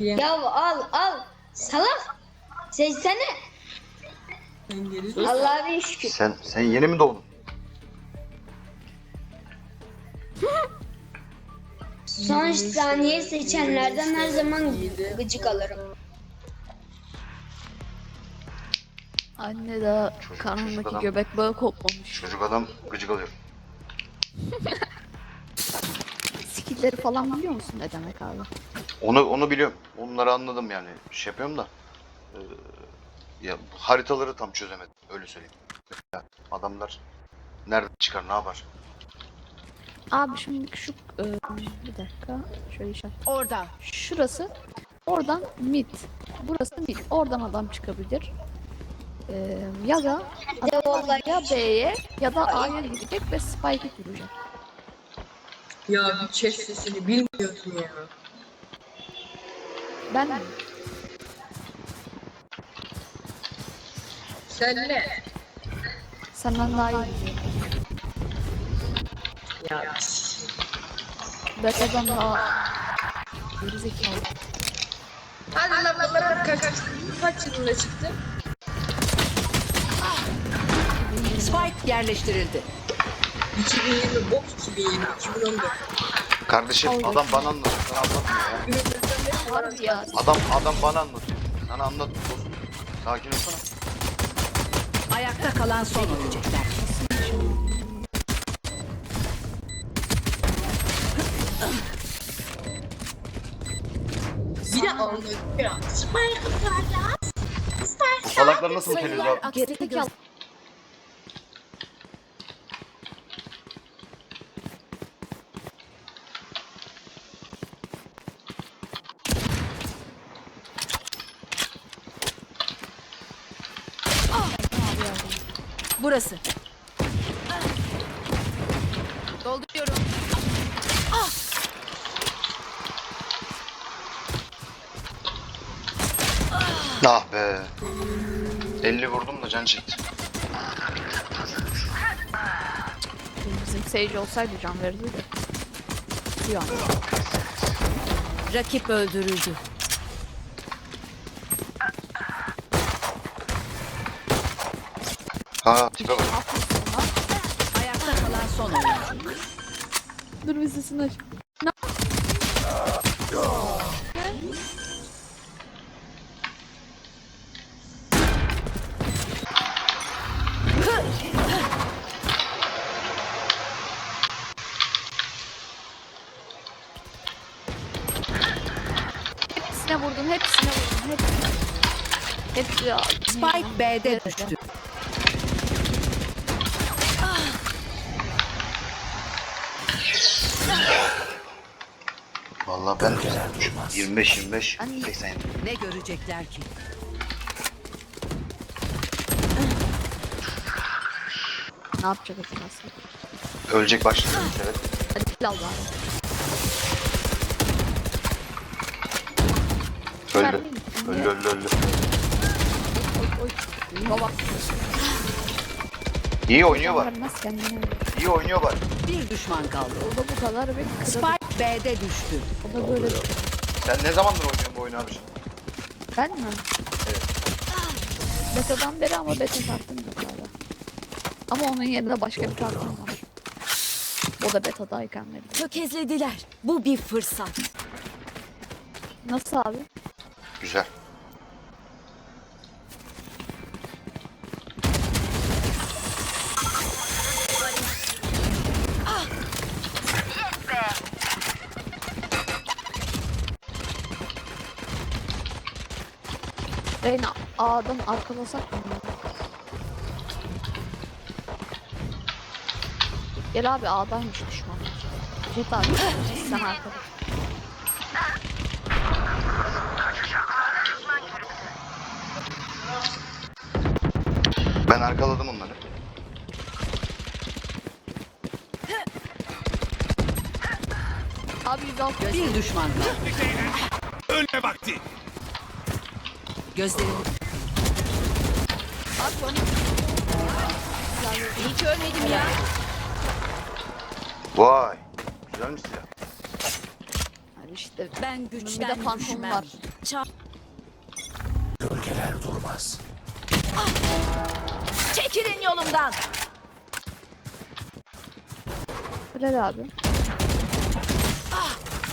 Ya al al. Salak. Seçsene. Sen geri Allah'a bir şükür. Sen sen yeni mi doğdun? Son saniye seçenlerden her zaman gıcık alırım. Anne de Çocuk- karnındaki çocuk adam. göbek bağı kopmamış. Çocuk adam gıcık alıyor. Skill'leri falan biliyor musun ne demek abi? Onu onu biliyorum. Onları anladım yani. Şey yapıyorum da. eee, ya haritaları tam çözemedim. Öyle söyleyeyim. Ya, adamlar nerede çıkar, ne yapar? Abi şimdi şu e, bir dakika şöyle işaret. Orada. Şurası oradan mid. Burası mid. Oradan adam çıkabilir. E, ya da adam ya B'ye ya da A'ya gidecek ve spike'ı kuracak. Ya bir chest sesini bilmiyorsun ya. Ben mi? Sen ne? Senden daha iyi biliyorum. Ya Beta'dan daha gerizekalı. Hadi lan bunlar kaç, kaç yılında çıktı? Spike yerleştirildi. 2020 bok 2020 2014. Kardeşim Allah. adam bana anlatıyor. Sana anlatmıyor ya. Harbi ya. Adam adam bana anlatıyor. Sana anlatmıyor dostum. Sakin olsana. Ayakta kalan son oyuncaklar. Bir de anlatıyor ya. Bu salakları nasıl abi? Gerizekalı. Burası. Dolduruyorum. Ah be. 50 vurdum da can çekti. Bizim Sage olsaydı can verirdi de. An. Rakip öldürüldü. Ha tipe bak. Ayakta kalan son oyuncu. Dur bir sesini aç. Hepsine vurdun, hepsine vurdun, hepsine. Hepsi ya. Spike B'de düştü. Vallahi ben 25 25 Anne. 87. Ne görecekler ki? Ne yapacak acaba? Ölecek başladı. Evet. Hadi kill al bari. Öldü. Öldü öldü öldü. Oy oy. Baba. İyi oynuyor bak. Vermez kendine. verir. İyi oynuyor bak. Bir düşman kaldı. O da bu kadar ve. Spike B'de düştü. O da böyle. Sen ne zamandır oynuyorsun bu oyunu abi? Ben mi? Evet. Beta'dan beri ama beta kartım yok hala. Ama onun yerine başka bir kartım var. O da betadayken verildi. Tökezlediler. Bu bir fırsat. Nasıl abi? Güzel. Reyna A'dan arkalasak mı? Gel abi A'daymış düşman. Jet abi sen arkada. Ben arkaladım onları. Abi 106 Bir düşman kaldı. Ölme vakti. Gözlerini Abi hiç ölmedim ya. Vay. Güzelmiş. Hadi işte. Ben Bir de güçten fantom düşmem. var. Gölgeler durmaz. Çekilin yolumdan. Helal abi.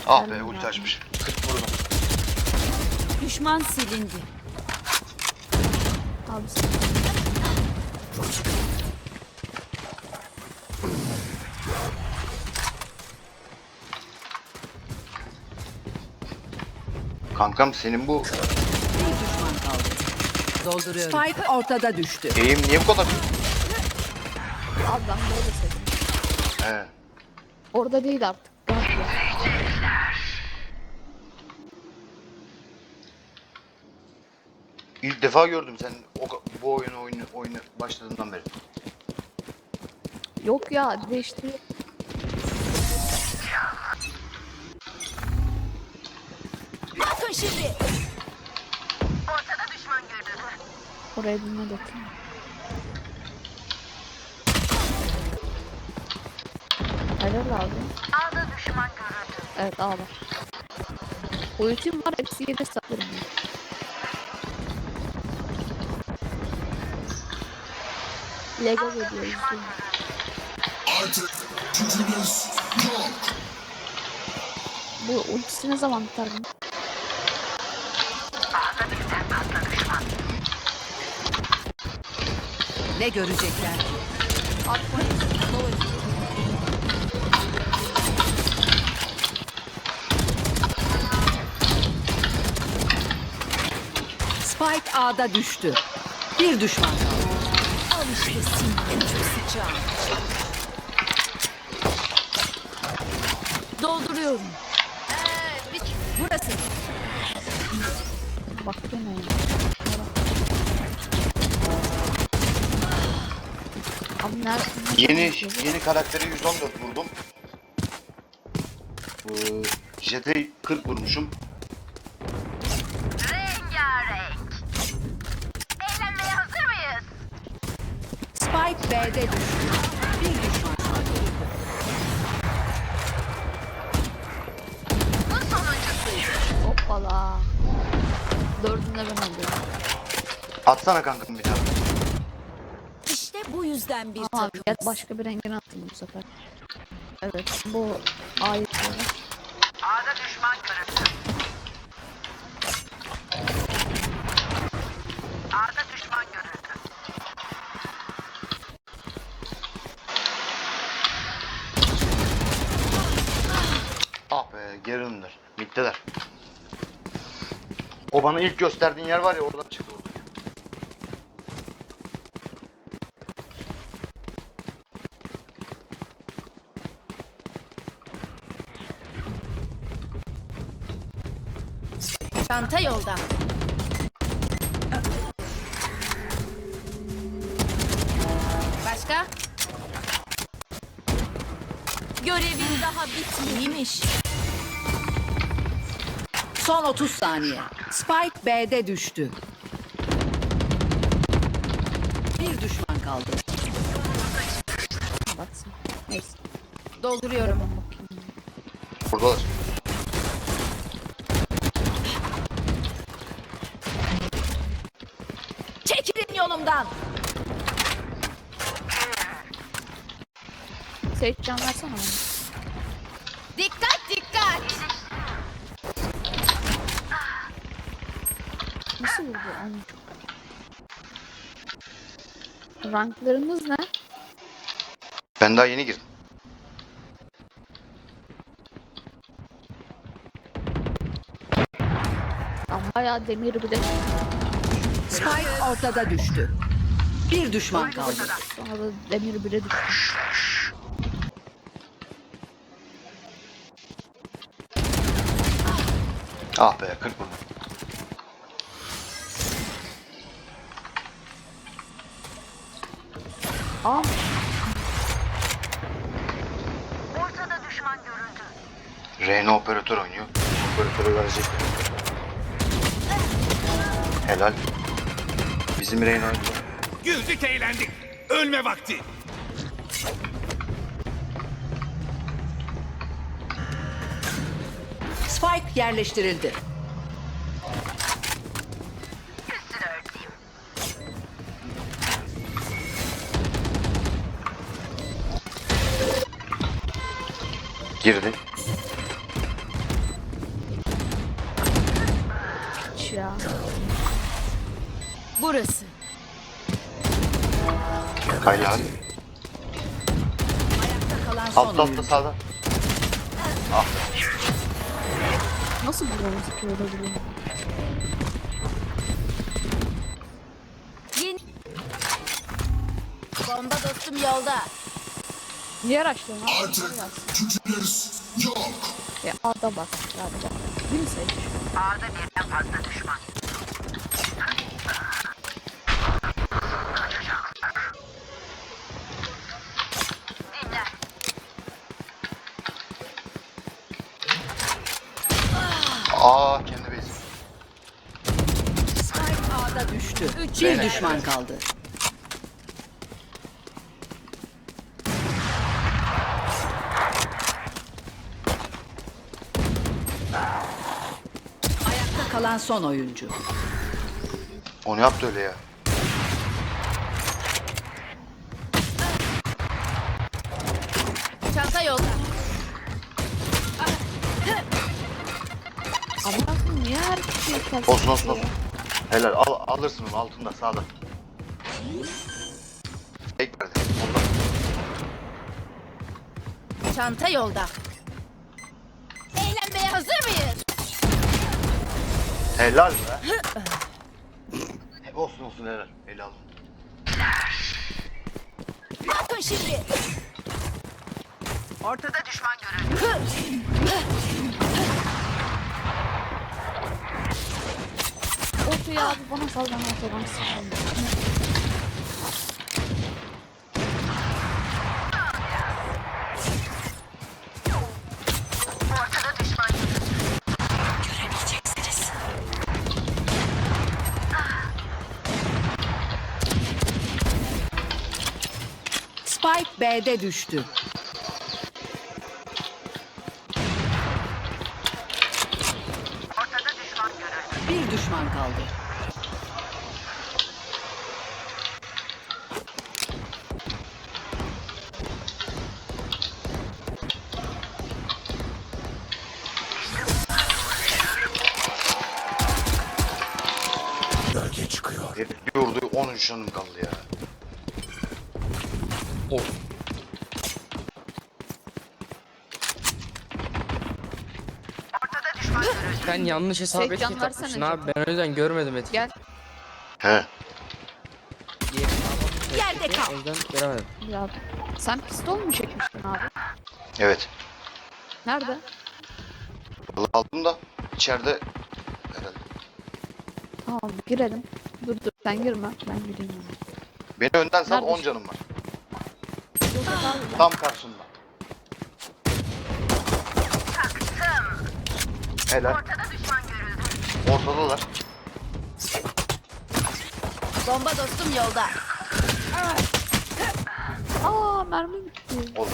Ah be ulti açmış. 40 vurdum. Düşman silindi. Abi sen. Kankam senin bu Bir düşman kaldı. Dolduruyorum. Spike ortada düştü. eğim niye bu kadar? Abi ben böyle sevdim. He. Orada değil artık. Galiba. İlk defa gördüm sen o, bu oyunu oyunu oyunu başladığından beri. Yok ya değişti. Bakın şimdi. Oraya bilme dokun. Helal abi. A'da düşman görüldü. Evet A'da. Ultim var hepsi yedi saklarım. Lego geliyor izleyin. Bu ultisi ne zaman biter bunun? Ne görecekler? Spike A'da düştü. Bir düşman kaldı. Al işte sinirlen çok. Dolduruyorum. Burası. Bak gene ya. Abi nerede? Yeni yeni karakteri 114 vurdum. Ee, Jet'e 40 vurmuşum. Spike B'de düştü. Bir düşman kaldı. Hoppala. Dördünde ben alıyorum. Atsana kankam bir tane. Yüzden bir Ama takım. ya başka bir rengini attım bu sefer. Evet bu ayet böyle. Ah be geri döndüler. Bittiler. O bana ilk gösterdiğin yer var ya oradan çıktı. Çanta yolda. Başka? Görevin daha bitmemiş. Son 30 saniye. Spike B'de düştü. Bir düşman kaldı. Baksın. Neyse. Dolduruyorum. Buradalar. Çekilin yolumdan. Seyit can versene bana. Dikkat dikkat. Nasıl vurdu onu? Ranklarımız ne? Ben daha yeni girdim. Ama bayağı demir bir de Spike ortada düştü. Bir düşman kaldı. sonra da demir bire düştü. Ah be 40 vurdum. Aa Reyna operatör oynuyor. Operatörü verecek. Helal. Reyna oynuyor. Güldük eğlendik. Ölme vakti. Spike yerleştirildi. Girdi. Son Altta altta sağda. Nasıl bulamaz ki olabilir? Bomba dostum yolda. Niye araçlıyorsun abi? Artık yok. Ya A'da bak galiba. Değil mi Seyit? Aa kendi base. Spike A'da düştü. Bir düşman kaldı. Ayakta kalan son oyuncu. Onu yaptı öyle ya. Çanta yolda. Niye her şey ters Olsun olsun olsun. Helal al, alırsın onu altında sağda. Tek verdi. Ondan. Çanta yolda. Eğlenmeye hazır mıyız? Helal be. Hep olsun olsun helal. Helal. Bakın şimdi. Ortaya abi bana sal bana sal bana sal. Spike B'de düştü. 3 kaldı ya. Oh. Ben yanlış hesap Tek etki can takmışsın abi. Ben o yüzden görmedim etki. Gel. He. Yerde O kal. yüzden göremedim. Ya, sen pistol mu çekmiştin abi? Evet. Nerede? Vallahi aldım da içeride herhalde. Tamam girelim. Sen girme ben gireyim. hemen. Beni önden sal Nerede? 10 canım var. Tam karşımda. Helal. Ortadalar. Bomba dostum yolda. Aa mermi bitti. Oğlum.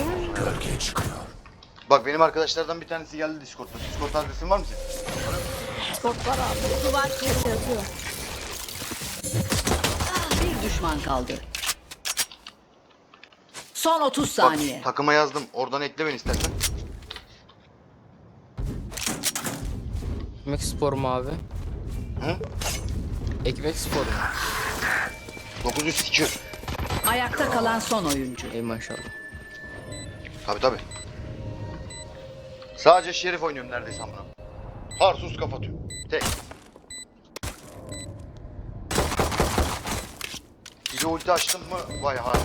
Bak benim arkadaşlardan bir tanesi geldi Discord'da. Discord adresin var mı senin? Skort var abi. Duvar yazıyor. Düşman kaldı. Son 30 Bak, saniye. takıma yazdım. Oradan ekle beni istersen. Ekmek spor mu abi? Hı? Ekmek spor mu? 900 sikiyor. Ayakta kalan son oyuncu. Ey maşallah. Tabi tabi. Sadece şerif oynuyorum neredeyse amına. Harsus kapatıyor. Tek. Bir ulti açtım mı vay haline.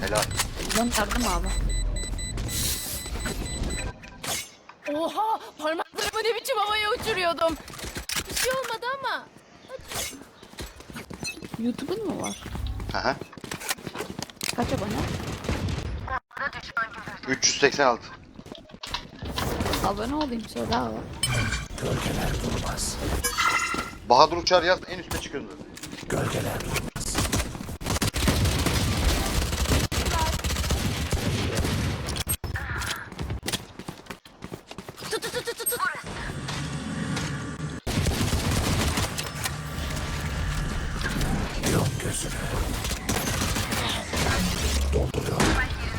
Helal. Gönderdim abi. Oha parmaklarımı ne biçim havaya uçuruyordum. Bir şey olmadı ama. YouTube'un mu var? Aha. Kaç abone? 386. Abone olayım söyle abi. Bahadır Uçar yaz en üstte çıkıyorsun zaten.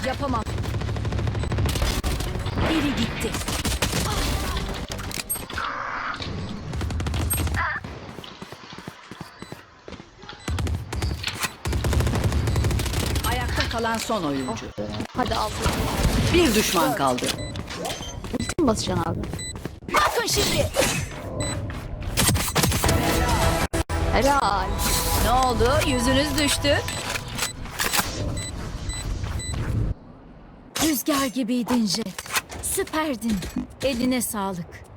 Yapamam. Biri gitti. Ayakta kalan son oyuncu. Hadi al. Bir düşman kaldı. Ulti mi basacaksın abi? Bakın şimdi. Helal. Ne oldu? Yüzünüz düştü. Rüzgar gibiydin Jet. Süperdin. Eline sağlık.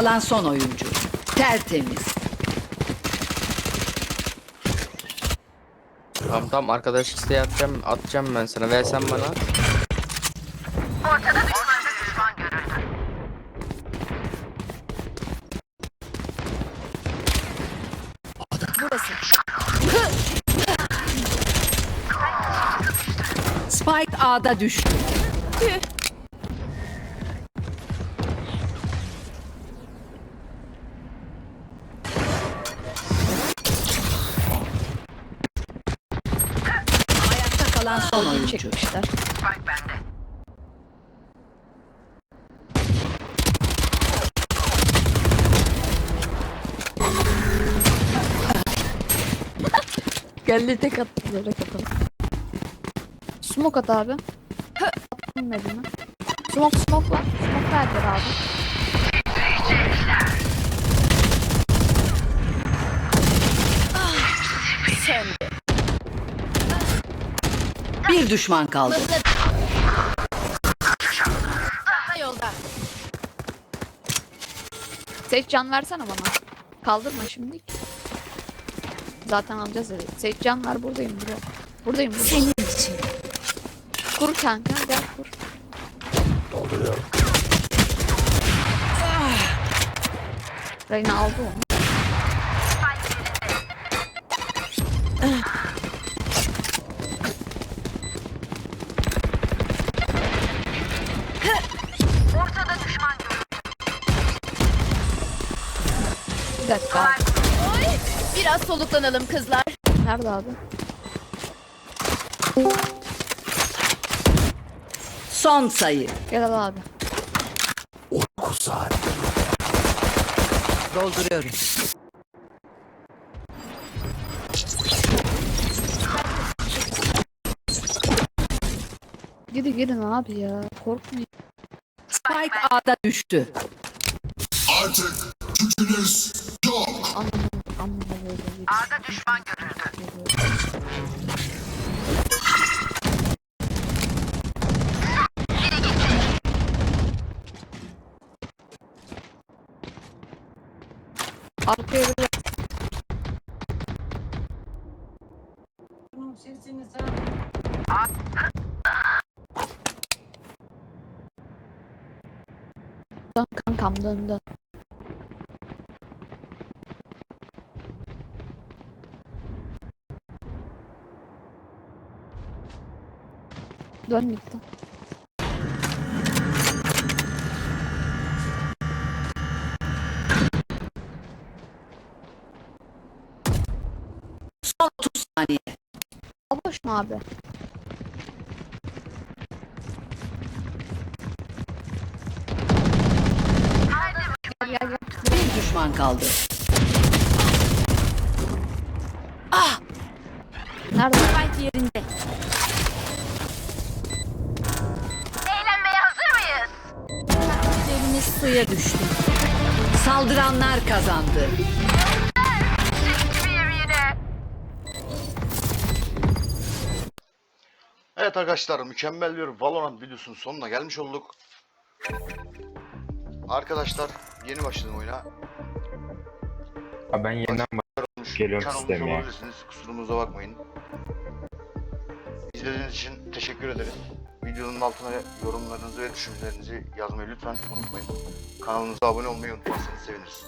Kalan son oyuncu. Tertemiz. Tamam tamam arkadaş isteği atacağım, atacağım ben sana. Ver sen bana. Spike A'da düştü. Geldi tek attı böyle kapalı. Smoke at abi. Attım medine. Smoke smoke var. Smoke verdiler abi. Bir düşman kaldı. Yolda. Sage can versene bana. Kaldırma şimdilik. Zaten alacağız can ver buradayım bro. Buradayım bro. Senin için. Kur kanka gel kur. Reyna aldı onu. Bir dakika. Biraz soluklanalım kızlar. Nerede abi? Son sayı. Gel al abi. Dolduruyorum. Gidin gidin abi ya. Korkmayın. Spike A'da düştü. Artık gücünüz yok. Anlamadım. Ağda düşman görüldü. Arkaya bir Dön kankam dön. Dön gitti. Son 30 saniye. Al boş mu abi? Gel gel. Bir düşman kaldı. Nerede? Spike yerinde. Suya düştü. Saldıranlar kazandı. Evet arkadaşlar mükemmel bir Valorant videosunun sonuna gelmiş olduk. Arkadaşlar yeni başladım oyuna. Abi ben yeniden Olmuş, Geliyorum sisteme. Kusurumuza bakmayın. İzlediğiniz için teşekkür ederiz. Videonun altına yorumlarınızı ve düşüncelerinizi yazmayı lütfen unutmayın. Kanalımıza abone olmayı unutmazsanız seviniriz.